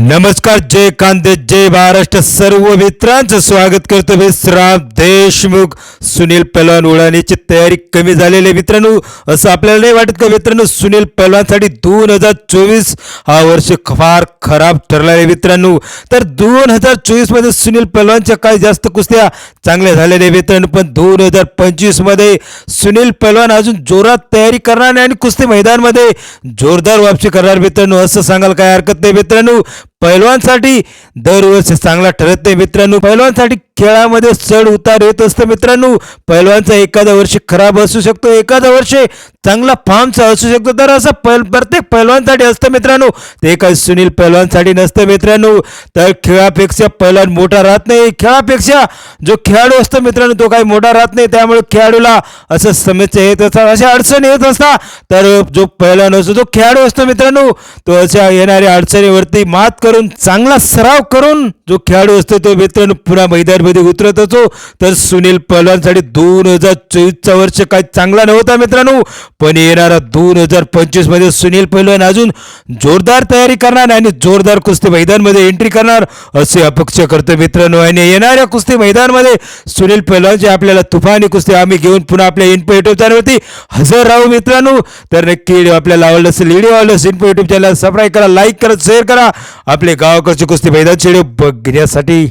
नमस्कार जय कांदे जय महाराष्ट्र. सर्व मित्रांचं स्वागत करतो मी श्राम देशमुख. सुनील पहलवान उडाण्याची तयारी कमी झालेली मित्रांनो. असं आपल्याला नाही वाटत का मित्रांनो सुनील पहलवानसाठी दोन हजार चोवीस हा वर्ष फार खराब ठरला आहे मित्रांनो. तर दोन हजार चोवीसमध्ये सुनील पहलवानच्या काही जास्त कुस्त्या चांगल्या झालेल्या आहे मित्रांनो पण दोन हजार पंचवीसमध्ये सुनील पहलवान अजून जोरात तयारी करणार नाही आणि कुस्ती मैदानमध्ये जोरदार वापसी करणार मित्रांनो. असं सांगायला काय हरकत नाही मित्रांनो. पैलवानसाठी दरवर्षी चांगला ठरत नाही मित्रांनो. पैलवानसाठी खेळामध्ये चढ उतार येत असतं मित्रांनो. पैलवानचा एखादा वर्ष खराब असू शकतो एखादा वर्ष चांगला फार्मचा असू शकतो. तर असं पैल प्रत्येक पैलवानसाठी असतं मित्रांनो. ते काही सुनील पैलवानसाठी नसतं मित्रांनो. तर खेळापेक्षा पैलवान मोठा राहत नाही. खेळापेक्षा जो खेळाडू असतो मित्रांनो तो काही मोठा राहत नाही. त्यामुळे खेळाडूला असं समस्या येत असतात अशा अडचणी येत असतात. तर जो पैलवान असतो जो खेळाडू असतो मित्रांनो तो अशा येणाऱ्या अडचणीवरती मात करून चांगला सराव करून जो खेळाडू असतो तो मित्रांनो पुन्हा मैदानमध्ये उतरत असतो. तर सुनील पहलवानसाठी दोन हजार चोवीसचा वर्ष काही चांगला नव्हता मित्रांनो. पण येणारा दोन हजार पंचवीसमध्ये सुनील पहलवान अजून जोरदार तयारी करणार आणि जोरदार कुस्ती मैदानमध्ये एंट्री करणार असे अपेक्षा करतो मित्रांनो. आणि येणाऱ्या कुस्ती मैदानमध्ये सुनील पहलवानची आपल्याला तुफानी कुस्ती आम्ही घेऊन पुन्हा आपल्या इन्पो युट्यूब चॅनलवरती हजर राहू मित्रांनो. तर नक्की आपल्याला आवडलं असेल व्हिडिओ आवडलं असेल इन्पो युट्यूब चॅनल सबस्क्राईब करा लाईक करा शेअर करा. आपले गावाकडची कुस्ती मैदानचे व्हिडिओ घेण्यासाठी